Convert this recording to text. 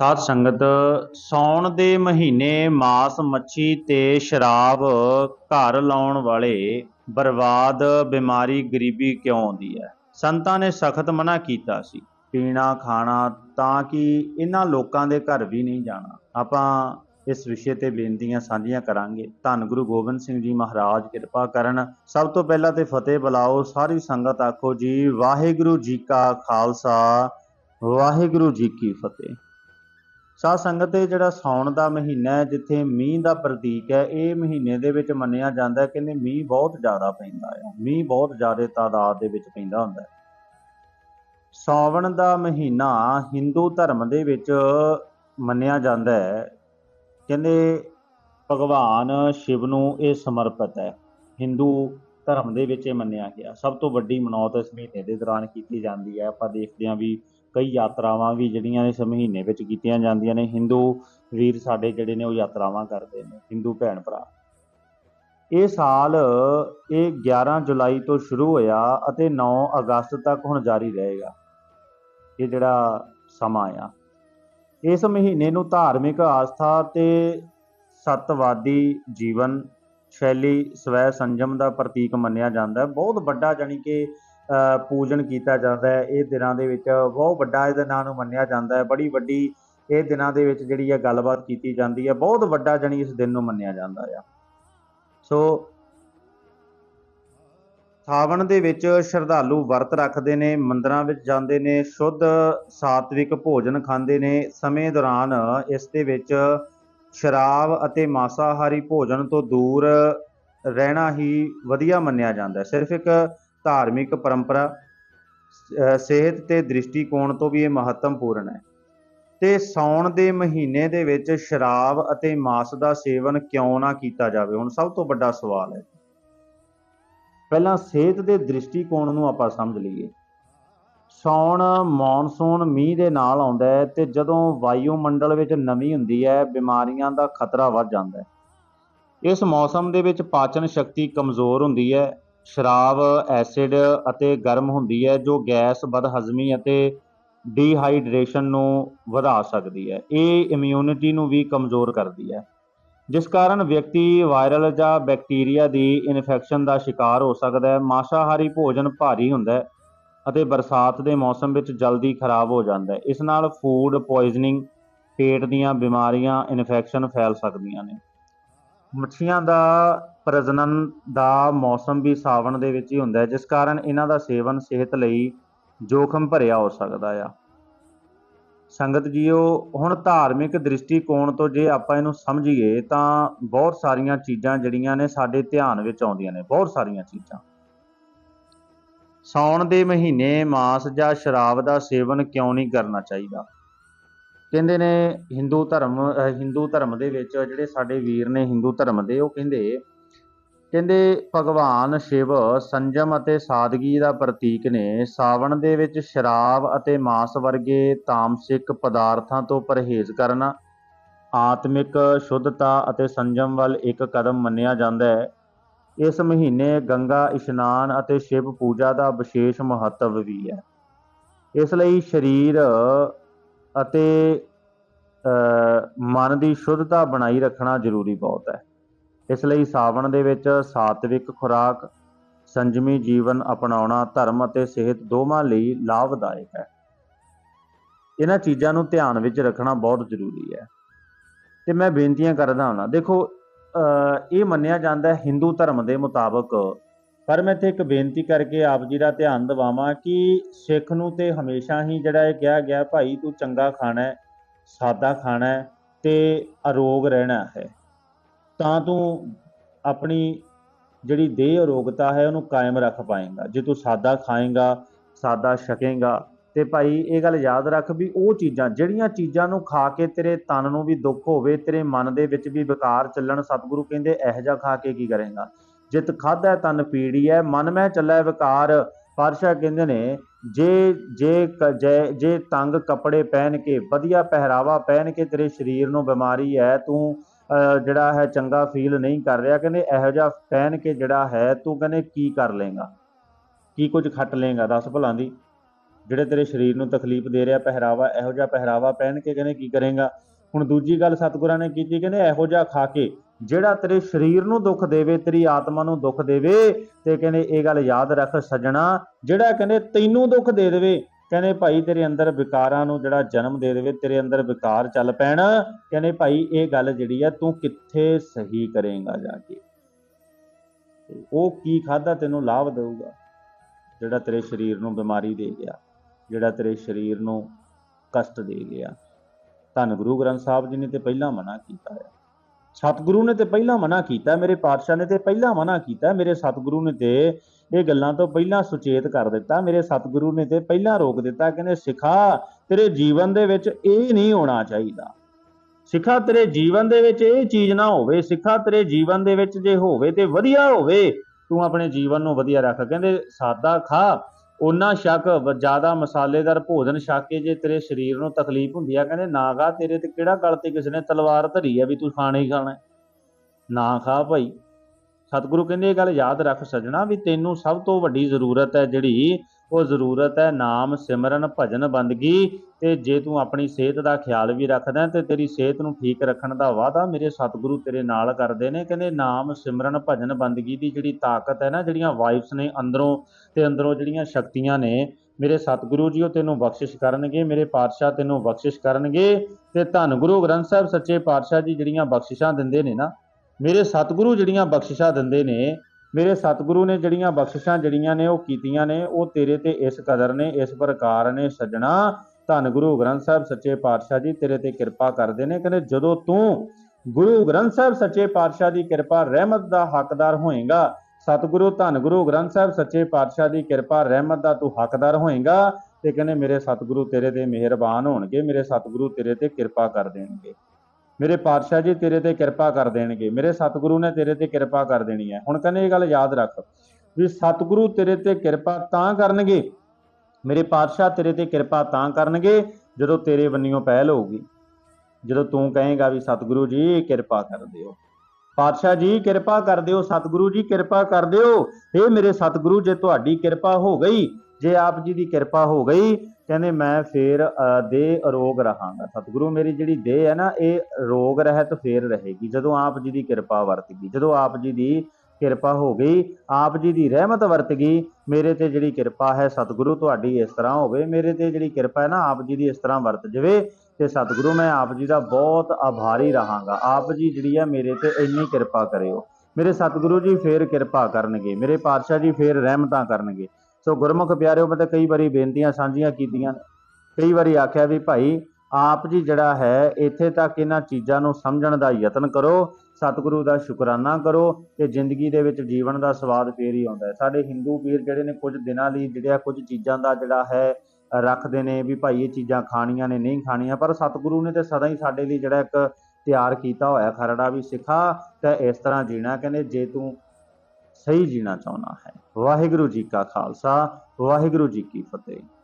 ਸਾਧ ਸੰਗਤ, ਸੌਣ ਦੇ ਮਹੀਨੇ ਮਾਸ ਮੱਛੀ ਤੇ ਸ਼ਰਾਬ ਘਰ ਲਾਉਣ ਵਾਲੇ ਬਰਬਾਦ ਬਿਮਾਰੀ ਗਰੀਬੀ ਕਿਉਂ ਆਉਂਦੀ ਹੈ? ਸੰਤਾਂ ਨੇ ਸਖਤ ਮਨਾ ਕੀਤਾ ਸੀ। ਪੀਣਾ, ਖਾਣਾ ਤਾਂ ਕਿ ਇਹਨਾਂ ਲੋਕਾਂ ਦੇ ਘਰ ਵੀ ਨਹੀਂ ਜਾਣਾ। ਆਪਾਂ ਇਸ ਵਿਸ਼ੇ ਤੇ ਬੇਨਤੀਆਂ ਸਾਂਝੀਆਂ ਕਰਾਂਗੇ। ਧੰਨ ਗੁਰੂ ਗੋਬਿੰਦ ਸਿੰਘ ਜੀ ਮਹਾਰਾਜ, ਕਿਰਪਾ ਕਰਨ। ਸਭ ਤੋਂ ਪਹਿਲਾਂ ਤੇ ਫਤਿਹ ਬੁਲਾਓ। ਸਾਰੀ ਸੰਗਤ ਆਖੋ ਜੀ, ਵਾਹਿਗੁਰੂ ਜੀ ਕਾ ਖਾਲਸਾ, ਵਾਹਿਗੁਰੂ ਜੀ ਕੀ ਫਤਿਹ। ਸਾਧ ਸੰਗਤ, ਇਹ ਜਿਹੜਾ ਸਾਉਣ ਦਾ ਮਹੀਨਾ ਹੈ, ਜਿੱਥੇ ਮੀਂਹ ਦਾ ਪ੍ਰਤੀਕ ਹੈ, ਇਹ ਮਹੀਨੇ ਦੇ ਵਿੱਚ ਮੰਨਿਆ ਜਾਂਦਾ ਹੈ ਕਿ ਮੀਂਹ ਬਹੁਤ ਜ਼ਿਆਦਾ ਪੈਂਦਾ ਹੈ। ਮੀਂਹ ਬਹੁਤ ਜ਼ਿਆਦਾ ਤਾਦਾਦ ਦੇ ਵਿੱਚ ਪੈਂਦਾ ਹੁੰਦਾ ਹੈ। ਸਾਵਣ ਦਾ ਮਹੀਨਾ ਹਿੰਦੂ ਧਰਮ ਦੇ ਵਿੱਚ ਮੰਨਿਆ ਜਾਂਦਾ ਹੈ। ਕਹਿੰਦੇ ਭਗਵਾਨ ਸ਼ਿਵ ਨੂੰ ਇਹ ਸਮਰਪਿਤ ਹੈ। ਹਿੰਦੂ ਧਰਮ ਦੇ ਵਿੱਚ ਇਹ ਮੰਨਿਆ ਗਿਆ। ਸਭ ਤੋਂ ਵੱਡੀ ਮਨੌਤ ਇਸ ਮਹੀਨੇ ਦੇ ਦੌਰਾਨ ਕੀਤੀ ਜਾਂਦੀ ਹੈ। ਆਪਾਂ ਦੇਖਦੇ ਹਾਂ ਵੀ ਕਈ ਯਾਤਰਾਵਾਂ ਵੀ ਜਿਹੜੀਆਂ ਇਸ ਮਹੀਨੇ ਵਿੱਚ ਕੀਤੀਆਂ ਜਾਂਦੀਆਂ ਨੇ। ਹਿੰਦੂ ਵੀਰ ਸਾਡੇ ਜਿਹੜੇ ਨੇ ਉਹ ਯਾਤਰਾਵਾਂ ਕਰਦੇ ਨੇ, ਹਿੰਦੂ ਭੈਣ ਭਰਾ। ਇਹ ਸਾਲ ਇਹ 11 ਜੁਲਾਈ ਤੋਂ ਸ਼ੁਰੂ ਹੋਇਆ ਅਤੇ 9 ਅਗਸਤ ਤੱਕ ਹੁਣ ਜਾਰੀ ਰਹੇਗਾ। ਇਹ ਜਿਹੜਾ ਸਮਾਂ ਆ। ਇਸ ਮਹੀਨੇ ਨੂੰ ਧਾਰਮਿਕ ਆਸਥਾ ਤੇ ਸਤਵਾਦੀ ਜੀਵਨ ਸ਼ੈਲੀ ਸਵੈ ਸੰਜਮ ਦਾ ਪ੍ਰਤੀਕ ਮੰਨਿਆ ਜਾਂਦਾ ਹੈ। ਬਹੁਤ ਵੱਡਾ ਜਾਣੀ ਕਿ ਪੂਜਨ ਕੀਤਾ ਜਾਂਦਾ ਹੈ। ਇਹ ਦਿਨਾਂ ਦੇ ਵਿੱਚ ਬਹੁਤ ਵੱਡਾ ਇਹਦੇ ਨਾਂ ਨੂੰ ਮੰਨਿਆ ਜਾਂਦਾ ਹੈ। ਬੜੀ ਵੱਡੀ ਇਹ ਦਿਨਾਂ ਦੇ ਵਿੱਚ ਜਿਹੜੀ ਹੈ ਗੱਲਬਾਤ ਕੀਤੀ ਜਾਂਦੀ ਹੈ। ਬਹੁਤ ਵੱਡਾ ਜਾਣੀ ਇਸ ਦਿਨ ਨੂੰ ਮੰਨਿਆ ਜਾਂਦਾ ਆ। ਸੋ ਸਾਵਣ ਦੇ ਵਿੱਚ ਸ਼ਰਧਾਲੂ ਵਰਤ ਰੱਖਦੇ ਨੇ, ਮੰਦਰਾਂ ਵਿੱਚ ਜਾਂਦੇ ਨੇ, ਸ਼ੁੱਧ ਸਾਤਵਿਕ ਭੋਜਨ ਖਾਂਦੇ ਨੇ। ਸਮੇਂ ਦੌਰਾਨ ਇਸ ਦੇ ਵਿੱਚ ਸ਼ਰਾਬ ਅਤੇ ਮਾਸਾਹਾਰੀ ਭੋਜਨ ਤੋਂ ਦੂਰ ਰਹਿਣਾ ਹੀ ਵਧੀਆ ਮੰਨਿਆ ਜਾਂਦਾ ਸਿਰਫ ਇੱਕ ਧਾਰਮਿਕ ਪਰੰਪਰਾ ਸਿਹਤ ਤੇ ਦ੍ਰਿਸ਼ਟੀਕੋਣ ਤੋਂ ਵੀ ਇਹ ਮਹੱਤਵਪੂਰਨ ਹੈ। ਤੇ ਸਾਉਣ ਦੇ ਮਹੀਨੇ ਦੇ ਵਿੱਚ ਸ਼ਰਾਬ ਅਤੇ ਮਾਸ ਦਾ ਸੇਵਨ ਕਿਉਂ ਨਾ ਕੀਤਾ ਜਾਵੇ? ਹੁਣ ਸਭ ਤੋਂ ਵੱਡਾ ਸਵਾਲ ਹੈ। ਪਹਿਲਾਂ ਸਿਹਤ ਦੇ ਦ੍ਰਿਸ਼ਟੀਕੋਣ ਨੂੰ ਆਪਾਂ ਸਮਝ ਲਈਏ। ਸਾਉਣ, ਮੌਨਸੂਨ ਮੀਂਹ ਦੇ ਨਾਲ ਆਉਂਦਾ ਹੈ ਤੇ ਜਦੋਂ ਵਾਯੂਮੰਡਲ ਵਿੱਚ ਨਮੀ ਹੁੰਦੀ ਹੈ, ਬਿਮਾਰੀਆਂ ਦਾ ਖਤਰਾ ਵੱਧ ਜਾਂਦਾ ਹੈ। ਇਸ ਮੌਸਮ ਦੇ ਵਿੱਚ ਪਾਚਨ ਸ਼ਕਤੀ ਕਮਜ਼ੋਰ ਹੁੰਦੀ ਹੈ ਸ਼ਰਾਬ, ਐਸਿਡ ਅਤੇ ਗਰਮ ਹੁੰਦੀ ਹੈ, ਜੋ ਗੈਸ ਬਦਹਜ਼ਮੀ ਅਤੇ ਡੀਹਾਈਡਰੇਸ਼ਨ ਨੂੰ ਵਧਾ ਸਕਦੀ ਹੈ। ਇਹ ਇਮਿਊਨਿਟੀ ਨੂੰ ਵੀ ਕਮਜ਼ੋਰ ਕਰਦੀ ਹੈ। ਜਿਸ ਕਾਰਨ ਵਿਅਕਤੀ ਵਾਇਰਲ ਜਾਂ ਬੈਕਟੀਰੀਆ ਦੀ ਇਨਫੈਕਸ਼ਨ ਦਾ ਸ਼ਿਕਾਰ ਹੋ ਸਕਦਾ ਹੈ, ਮਾਸਾਹਾਰੀ ਭੋਜਨ ਭਾਰੀ ਹੁੰਦਾ ਹੈ ਅਤੇ ਬਰਸਾਤ ਦੇ ਮੌਸਮ ਵਿੱਚ ਜਲਦੀ ਖਰਾਬ ਹੋ ਜਾਂਦਾ ਹੈ। ਇਸ ਨਾਲ ਫੂਡ ਪੋਇਜ਼ਨਿੰਗ ਪੇਟ ਦੀਆਂ ਬਿਮਾਰੀਆਂ ਇਨਫੈਕਸ਼ਨ ਫੈਲ ਸਕਦੀਆਂ ਨੇ। ਮੱਛੀਆਂ ਦਾ ਪ੍ਰਜਨਨ ਦਾ ਮੌਸਮ ਵੀ ਸਾਵਣ ਦੇ ਵਿੱਚ ਹੀ ਹੁੰਦਾ ਹੈ, ਜਿਸ ਕਾਰਨ ਇਹਨਾਂ ਦਾ ਸੇਵਨ ਸਿਹਤ ਲਈ ਜੋਖਮ ਭਰਿਆ ਹੋ ਸਕਦਾ ਆ। ਸੰਗਤ ਜੀਓ, ਹੁਣ ਧਾਰਮਿਕ ਦ੍ਰਿਸ਼ਟੀਕੋਣ ਤੋਂ ਜੇ ਆਪਾਂ ਇਹਨੂੰ ਸਮਝੀਏ, ਤਾਂ ਬਹੁਤ ਸਾਰੀਆਂ ਚੀਜ਼ਾਂ ਜਿਹੜੀਆਂ ਨੇ ਸਾਡੇ ਧਿਆਨ ਵਿੱਚ ਆਉਂਦੀਆਂ ਨੇ, ਬਹੁਤ ਸਾਰੀਆਂ ਚੀਜ਼ਾਂ। ਸਾਉਣ ਦੇ ਮਹੀਨੇ ਮਾਸ ਜਾਂ ਸ਼ਰਾਬ ਦਾ ਸੇਵਨ ਕਿਉਂ ਨਹੀਂ ਕਰਨਾ ਚਾਹੀਦਾ? ਕਹਿੰਦੇ ਨੇ ਹਿੰਦੂ ਧਰਮ, ਅਹ ਹਿੰਦੂ ਧਰਮ ਦੇ ਵਿੱਚ ਜਿਹੜੇ ਸਾਡੇ ਵੀਰ ਨੇ ਹਿੰਦੂ ਧਰਮ ਦੇ, ਉਹ ਕਹਿੰਦੇ ਕਹਿੰਦੇ ਭਗਵਾਨ ਸ਼ਿਵ ਸੰਜਮ ਅਤੇ ਸਾਦਗੀ ਦਾ ਪ੍ਰਤੀਕ ਨੇ ਸਾਵਣ ਦੇ ਵਿੱਚ ਸ਼ਰਾਬ ਅਤੇ ਮਾਸ ਵਰਗੇ ਤਾਮਸਿਕ ਪਦਾਰਥਾਂ ਤੋਂ ਪਰਹੇਜ਼ ਕਰਨਾ, ਆਤਮਿਕ ਸ਼ੁੱਧਤਾ ਅਤੇ ਸੰਜਮ ਵੱਲ ਇੱਕ ਕਦਮ ਮੰਨਿਆ ਜਾਂਦਾ ਹੈ। ਇਸ ਮਹੀਨੇ ਗੰਗਾ ਇਸ਼ਨਾਨ ਅਤੇ ਸ਼ਿਵ ਪੂਜਾ ਦਾ ਵਿਸ਼ੇਸ਼ ਮਹੱਤਵ ਵੀ ਹੈ। ਇਸ ਲਈ ਸਰੀਰ ਅਤੇ ਮਨ ਦੀ ਸ਼ੁੱਧਤਾ ਬਣਾਈ ਰੱਖਣਾ ਜ਼ਰੂਰੀ ਬਹੁਤ ਹੈ। ਇਸ ਲਈ ਸਾਵਣ ਦੇ ਵਿੱਚ ਸਾਤਵਿਕ ਖੁਰਾਕ, ਸੰਜਮੀ ਜੀਵਨ ਅਪਣਾਉਣਾ, ਧਰਮ ਅਤੇ ਸਿਹਤ ਦੋਵਾਂ ਲਈ ਲਾਭਦਾਇਕ ਹੈ। ਇਹਨਾਂ ਚੀਜ਼ਾਂ ਨੂੰ ਧਿਆਨ ਵਿੱਚ ਰੱਖਣਾ ਬਹੁਤ ਜ਼ਰੂਰੀ ਹੈ। ਤੇ ਮੈਂ ਬੇਨਤੀਆਂ ਕਰਦਾ ਹਾਂ ਦੇਖੋ ਇਹ ਮੰਨਿਆ ਜਾਂਦਾ ਹੈ ਹਿੰਦੂ ਧਰਮ ਦੇ ਮੁਤਾਬਕ। ਪਰ ਮੈਂ ਇੱਥੇ ਇੱਕ ਬੇਨਤੀ ਕਰਕੇ ਆਪ ਜੀ ਦਾ ਧਿਆਨ ਦਿਵਾਵਾਂ ਕਿ ਸਿੱਖ ਨੂੰ ਤੇ ਹਮੇਸ਼ਾ ਹੀ ਜਿਹੜਾ ਇਹ ਕਿਹਾ ਗਿਆ, ਭਾਈ ਤੂੰ ਚੰਗਾ ਖਾਣਾ ਹੈ, ਸਾਦਾ ਖਾਣਾ ਹੈ ਤੇ ਅਰੋਗ ਰਹਿਣਾ ਹੈ। ਤਾਂ ਤੂੰ ਆਪਣੀ ਜਿਹੜੀ ਦੇਹ ਅਰੋਗਤਾ ਹੈ ਉਹਨੂੰ ਕਾਇਮ ਰੱਖ ਪਾਏਗਾ। ਜੇ ਤੂੰ ਸਾਦਾ ਖਾਏਗਾ, ਸਾਦਾ ਛਕੇਗਾ, ਤੇ ਭਾਈ ਇਹ ਗੱਲ ਯਾਦ ਰੱਖ ਵੀ ਉਹ ਚੀਜ਼ਾਂ, ਜਿਹੜੀਆਂ ਚੀਜ਼ਾਂ ਨੂੰ ਖਾ ਕੇ ਤੇਰੇ ਤਨ ਨੂੰ ਵੀ ਦੁੱਖ ਹੋਵੇ, ਤੇਰੇ ਮਨ ਦੇ ਵਿੱਚ ਵੀ ਵਿਕਾਰ ਚੱਲਣ, ਸਤਿਗੁਰੂ ਕਹਿੰਦੇ ਇਹੋ ਜਿਹਾ ਖਾ ਕੇ ਕੀ ਕਰੇਗਾ? ਜਿਤ ਖਾਦਾ ਤਨ ਪੀੜੀ ਹੈ, ਮਨ ਮੈਂ ਚੱਲੈ ਵਿਕਾਰ। ਪਾਤਸ਼ਾਹ ਕਹਿੰਦੇ ਨੇ, ਜੇ ਜੇ ਕ- ਜੇ ਤੰਗ ਕੱਪੜੇ ਪਹਿਨ ਕੇ, ਵਧੀਆ ਪਹਿਰਾਵਾ ਪਹਿਨ ਕੇ ਤੇਰੇ ਸਰੀਰ ਨੂੰ ਬਿਮਾਰੀ ਹੈ, ਤੂੰ ਜਿਹੜਾ ਹੈ ਚੰਗਾ ਫੀਲ ਨਹੀਂ ਕਰ ਰਿਹਾ, ਕਹਿੰਦੇ ਇਹੋ ਜਿਹਾ ਪਹਿਨ ਕੇ ਜਿਹੜਾ ਹੈ ਤੂੰ ਕਹਿੰਦੇ ਕੀ ਕਰ ਲੇਗਾ ਕੀ ਕੁਝ ਖੱਟ ਲੇਗਾ ਦੱਸ ਭਲਾਂ ਦੀ। ਜਿਹੜੇ ਤੇਰੇ ਸਰੀਰ ਨੂੰ ਤਕਲੀਫ ਦੇ ਰਿਹਾ ਪਹਿਰਾਵਾ, ਇਹੋ ਜਿਹਾ ਪਹਿਰਾਵਾ ਪਹਿਨ ਕੇ ਕਹਿੰਦੇ ਕੀ ਕਰੇਗਾ? ਹੁਣ ਦੂਜੀ ਗੱਲ ਸਤਿਗੁਰਾਂ ਨੇ ਕੀਤੀ, ਕਹਿੰਦੇ ਇਹੋ ਜਿਹਾ ਖਾ ਕੇ ਜਿਹੜਾ ਤੇਰੇ ਸਰੀਰ ਨੂੰ ਦੁੱਖ ਦੇਵੇ, ਤੇਰੀ ਆਤਮਾ ਨੂੰ ਦੁੱਖ ਦੇਵੇ, ਤੇ ਕਹਿੰਦੇ ਇਹ ਗੱਲ ਯਾਦ ਰੱਖ ਸੱਜਣਾ, ਜਿਹੜਾ ਕਹਿੰਦੇ ਤੈਨੂੰ ਦੁੱਖ ਦੇ ਦੇਵੇ ਕਹਿੰਦੇ ਭਾਈ ਤੇਰੇ ਅੰਦਰ ਵਿਕਾਰਾਂ ਨੂੰ ਜਿਹੜਾ ਜਨਮ ਦੇ ਦੇਵੇ, ਤੇਰੇ ਅੰਦਰ ਵਿਕਾਰ ਚੱਲ ਪੈਣ। ਕਹਿੰਦੇ ਭਾਈ ਇਹ ਗੱਲ ਜਿਹੜੀ ਆ, ਤੂੰ ਕਿੱਥੇ ਸਹੀ ਕਰੇਗਾ ਜਾ ਕੇ? ਉਹ ਕੀ ਖਾਦਾ ਤੈਨੂੰ ਲਾਭ ਦੇਊਗਾ? ਜਿਹੜਾ ਤੇਰੇ ਸਰੀਰ ਨੂੰ ਬਿਮਾਰੀ ਦੇ ਗਿਆ, ਜਿਹੜਾ ਤੇਰੇ ਸਰੀਰ ਨੂੰ ਕਸ਼ਟ ਦੇ ਗਿਆ। ਧੰਨ ਗੁਰੂ ਗ੍ਰੰਥ ਸਾਹਿਬ ਜੀ ਨੇ ਤੇ ਪਹਿਲਾਂ ਮਨਾ ਕੀਤਾ ਹੈ ਸਤਿਗੁਰੂ ਨੇ ਤੇ ਪਹਿਲਾਂ ਮਨਾ ਕੀਤਾ, ਮੇਰੇ ਪਾਤਸ਼ਾਹ ਨੇ ਤੇ ਪਹਿਲਾਂ ਮਨਾ ਕੀਤਾ, ਮੇਰੇ ਸਤਿਗੁਰੂ ਨੇ ਤੇ ਇਹ ਗੱਲਾਂ ਤੋਂ ਪਹਿਲਾਂ ਸੁਚੇਤ ਕਰ ਦਿੱਤਾ, ਮੇਰੇ ਸਤਿਗੁਰੂ ਨੇ ਤੇ ਪਹਿਲਾਂ ਰੋਕ ਦਿੱਤਾ, ਕਹਿੰਦੇ ਸਿਖਾ ਤੇਰੇ ਜੀਵਨ ਦੇ ਵਿੱਚ ਇਹ ਨਹੀਂ ਹੋਣਾ ਚਾਹੀਦਾ। ਸਿੱਖਾ ਤੇਰੇ ਜੀਵਨ ਦੇ ਵਿੱਚ ਇਹ ਚੀਜ਼ ਨਾ ਹੋਵੇ, ਸਿੱਖਾ ਤੇਰੇ ਜੀਵਨ ਦੇ ਵਿੱਚ ਜੇ ਹੋਵੇ ਤੇ ਵਧੀਆ ਹੋਵੇ, ਤੂੰ ਆਪਣੇ ਜੀਵਨ ਨੂੰ ਵਧੀਆ ਰੱਖ, ਕਹਿੰਦੇ ਸਾਦਾ ਖਾ ਉਹਨਾਂ ਸ਼ੱਕ ਜ਼ਿਆਦਾ ਮਸਾਲੇਦਾਰ ਭੋਜਨ ਛਕ ਕੇ ਜੇ ਤੇਰੇ ਸਰੀਰ ਨੂੰ ਤਕਲੀਫ ਹੁੰਦੀ ਆ, ਕਹਿੰਦੇ, ਨਾ ਖਾ ਤੇਰੇ ਤੇ ਕਿਹੜਾ ਗਲ ਤੇ ਕਿਸੇ ਨੇ ਤਲਵਾਰ ਧਰੀ ਆ ਵੀ ਤੂੰ ਖਾਣਾ ਹੀ ਖਾਣਾ ਨਾ ਖਾ ਭਾਈ। ਸਤਿਗੁਰੂ ਕਹਿੰਦੇ, ਇਹ ਗੱਲ ਯਾਦ ਰੱਖ ਸਜਣਾ ਵੀ ਤੈਨੂੰ ਸਭ ਤੋਂ ਵੱਡੀ ਜ਼ਰੂਰਤ ਹੈ ਜਿਹੜੀ ਉਹ ਜ਼ਰੂਰਤ ਹੈ। ਨਾਮ, ਸਿਮਰਨ, ਭਜਨ, ਬੰਦਗੀ ਤੇ ਜੇ ਤੂੰ ਆਪਣੀ ਸਿਹਤ ਦਾ ਖਿਆਲ ਵੀ ਰੱਖਦਾ ਹੈ ਤੇ ਤੇਰੀ ਸਿਹਤ ਨੂੰ ਠੀਕ ਰੱਖਣ ਦਾ ਵਾਅਦਾ ਮੇਰੇ ਸਤਿਗੁਰੂ ਤੇਰੇ ਨਾਲ ਕਰਦੇ ਨੇ। ਕਹਿੰਦੇ, ਨਾਮ, ਸਿਮਰਨ, ਭਜਨ, ਬੰਦਗੀ ਦੀ ਜਿਹੜੀ ਤਾਕਤ ਹੈ ਨਾ, ਜਿਹੜੀਆਂ ਵਾਈਬਸ ਨੇ ਅੰਦਰੋਂ ਤੇ ਅੰਦਰੋਂ ਜਿਹੜੀਆਂ ਸ਼ਕਤੀਆਂ ਨੇ, ਮੇਰੇ ਸਤਿਗੁਰੂ ਜੀ ਉਹ ਤੈਨੂੰ ਬਖਸ਼ਿਸ਼ ਕਰਨਗੇ, ਮੇਰੇ ਪਾਤਸ਼ਾਹ ਤੈਨੂੰ ਬਖਸ਼ਿਸ਼ ਕਰਨਗੇ ਤੇ ਧੰਨ ਗੁਰੂ ਗ੍ਰੰਥ ਸਾਹਿਬ ਸੱਚੇ ਪਾਤਸ਼ਾਹ ਜੀ ਜਿਹੜੀਆਂ ਬਖਸ਼ਿਸ਼ਾਂ ਦਿੰਦੇ ਨੇ ਨਾ, ਮੇਰੇ ਸਤਿਗੁਰੂ ਜਿਹੜੀਆਂ ਬਖਸ਼ਿਸ਼ਾਂ ਦਿੰਦੇ ਨੇ ਮੇਰੇ ਸਤਿਗੁਰੂ ਨੇ ਜਿਹੜੀਆਂ ਬਖਸ਼ਿਸ਼ਾਂ ਜਿਹੜੀਆਂ ਨੇ ਉਹ ਕੀਤੀਆਂ ਨੇ, ਉਹ ਤੇਰੇ ਤੇ ਇਸ ਕਦਰ ਨੇ, ਇਸ ਪ੍ਰਕਾਰ ਨੇ ਸੱਜਣਾ। ਧੰਨ ਗੁਰੂ ਗ੍ਰੰਥ ਸਾਹਿਬ ਸੱਚੇ ਪਾਤਸ਼ਾਹ ਜੀ, ਤੇਰੇ ਤੇ ਕਿਰਪਾ ਕਰਦੇ ਨੇ। ਕਹਿੰਦੇ, ਜਦੋਂ ਤੂੰ ਗੁਰੂ ਗ੍ਰੰਥ ਸਾਹਿਬ ਸੱਚੇ ਪਾਤਸ਼ਾਹ ਦੀ ਕਿਰਪਾ, ਰਹਿਮਤ ਦਾ ਹੱਕਦਾਰ ਹੋਏਗਾ, ਸਤਿਗੁਰੂ, ਧੰਨ ਗੁਰੂ ਗ੍ਰੰਥ ਸਾਹਿਬ ਸੱਚੇ ਪਾਤਸ਼ਾਹ ਦੀ ਕਿਰਪਾ, ਰਹਿਮਤ ਦਾ ਤੂੰ ਹੱਕਦਾਰ ਹੋਏਗਾ, ਤੇ ਕਹਿੰਦੇ, ਮੇਰੇ ਸਤਿਗੁਰੂ ਤੇਰੇ ਤੇ ਮਿਹਰਬਾਨ ਹੋਣਗੇ, ਮੇਰੇ ਸਤਿਗੁਰੂ ਤੇਰੇ ਤੇ ਕਿਰਪਾ ਕਰ ਦੇਣਗੇ। ਮੇਰੇ ਪਾਤਸ਼ਾਹ ਜੀ ਤੇਰੇ ਤੇ ਕਿਰਪਾ ਕਰ ਦੇਣਗੇ, ਮੇਰੇ ਸਤਿਗੁਰੂ ਨੇ ਤੇਰੇ ਤੇ ਕਿਰਪਾ ਕਰ ਦੇਣੀ ਹੈ। ਹੁਣ ਕਹਿੰਦੇ ਇਹ ਗੱਲ ਯਾਦ ਰੱਖ ਵੀ ਸਤਿਗੁਰੂ ਤੇਰੇ ਤੇ ਕਿਰਪਾ ਤਾਂ ਕਰਨਗੇ, ਮੇਰੇ ਪਾਤਸ਼ਾਹ ਤੇਰੇ ਤੇ ਕਿਰਪਾ ਤਾਂ ਕਰਨਗੇ ਜਦੋਂ ਤੇਰੇ ਬੰਨਿਓ ਪਹਿਲ ਹੋਊਗੀ। ਜਦੋਂ ਤੂੰ ਕਹੇਗਾ ਵੀ ਸਤਿਗੁਰੂ ਜੀ ਕਿਰਪਾ ਕਰ ਦਿਓ। ਪਾਤਸ਼ਾਹ ਜੀ ਕਿਰਪਾ ਕਰ ਦਿਓ, ਸਤਿਗੁਰੂ ਜੀ ਕਿਰਪਾ ਕਰ ਦਿਓ। ਇਹ ਮੇਰੇ ਸਤਿਗੁਰੂ, ਜੇ ਤੁਹਾਡੀ ਕਿਰਪਾ ਹੋ ਗਈ, ਜੇ ਆਪ ਜੀ ਦੀ ਕਿਰਪਾ ਹੋ ਗਈ ਕਹਿੰਦੇ ਮੈਂ ਫੇਰ ਅ, ਦੇ ਅਰੋਗ ਰਹਾਂਗਾ। ਸਤਿਗੁਰੂ ਮੇਰੀ ਜਿਹੜੀ ਦੇਹ ਹੈ ਨਾ ਇਹ ਰੋਗ ਰਹਿਤ ਫੇਰ ਰਹੇਗੀ। ਜਦੋਂ ਆਪ ਜੀ ਦੀ ਕਿਰਪਾ ਵਰਤ ਗਈ ਜਦੋਂ ਆਪ ਜੀ ਦੀ ਕਿਰਪਾ ਹੋ ਗਈ ਆਪ ਜੀ ਦੀ ਰਹਿਮਤ ਵਰਤ ਗਈ ਮੇਰੇ ਤੇ ਜਿਹੜੀ ਕਿਰਪਾ ਹੈ ਸਤਿਗੁਰੂ ਤੁਹਾਡੀ ਇਸ ਤਰ੍ਹਾਂ ਹੋਵੇ ਮੇਰੇ ਤੇ ਜਿਹੜੀ ਕਿਰਪਾ ਹੈ ਨਾ ਆਪ ਜੀ ਦੀ ਇਸ ਤਰ੍ਹਾਂ ਵਰਤ ਜਾਵੇ ਤੇ ਸਤਿਗੁਰੂ ਮੈਂ ਆਪ ਜੀ ਦਾ ਬਹੁਤ ਆਭਾਰੀ ਰਹਾਂਗਾ। ਆਪ ਜੀ ਜਿਹੜੀ ਹੈ ਮੇਰੇ ਤੇ ਇੰਨੀ ਕਿਰਪਾ ਕਰਿਓ। ਮੇਰੇ ਸਤਿਗੁਰੂ ਜੀ ਫੇਰ ਕਿਰਪਾ ਕਰਨਗੇ ਮੇਰੇ ਪਾਤਸ਼ਾਹ ਜੀ ਫੇਰ ਰਹਿਮਤਾਂ ਕਰਨਗੇ। ਸੋ ਗੁਰਮੁਖ ਪਿਆਰਿਓ, ਮੈਂ ਤਾਂ ਕਈ ਵਾਰੀ ਬੇਨਤੀਆਂ ਸਾਂਝੀਆਂ ਕੀਤੀਆਂ ਕਈ ਵਾਰੀ ਆਖਿਆ ਵੀ ਭਾਈ, ਆਪ ਜੀ ਜਿਹੜਾ ਹੈ, ਇੱਥੇ ਤੱਕ ਇਹਨਾਂ ਚੀਜ਼ਾਂ ਨੂੰ ਸਮਝਣ ਦਾ ਯਤਨ ਕਰੋ, ਸਤਿਗੁਰੂ ਦਾ ਸ਼ੁਕਰਾਨਾ ਕਰੋ ਤੇ ਜ਼ਿੰਦਗੀ ਦੇ ਵਿੱਚ ਜੀਵਨ ਦਾ ਸਵਾਦ ਫੇਰ ਹੀ ਆਉਂਦਾ ਹੈ। ਸਾਡੇ ਹਿੰਦੂ ਵੀਰ ਜਿਹੜੇ ਨੇ, ਕੁਝ ਦਿਨਾਂ ਲਈ ਜਿਹੜਾ ਕੁਝ ਚੀਜ਼ਾਂ ਦਾ ਜਿਹੜਾ ਹੈ, ਰੱਖਦੇ ਨੇ ਵੀ ਭਾਈ, ਇਹ ਚੀਜ਼ਾਂ ਖਾਣੀਆਂ ਨੇ, ਨਹੀਂ ਖਾਣੀਆਂ, ਪਰ ਸਤਿਗੁਰੂ ਨੇ ਤੇ ਸਦਾ ਹੀ ਸਾਡੇ ਲਈ ਜਿਹੜਾ ਇੱਕ ਤਿਆਰ ਕੀਤਾ ਹੋਇਆ ਖਰੜਾ ਵੀ ਸਿੱਖਾ, ਤੇ ਇਸ ਤਰ੍ਹਾਂ ਜੀਣਾ। ਕਹਿੰਦੇ, ਜੇ ਤੂੰ ਸਹੀ ਜੀਣਾ ਚਾਹੁੰਦਾ ਹੈ। ਵਾਹਿਗੁਰੂ ਜੀ ਕਾ ਖਾਲਸਾ ਵਾਹਿਗੁਰੂ ਜੀ ਕੀ ਫਤਿਹ।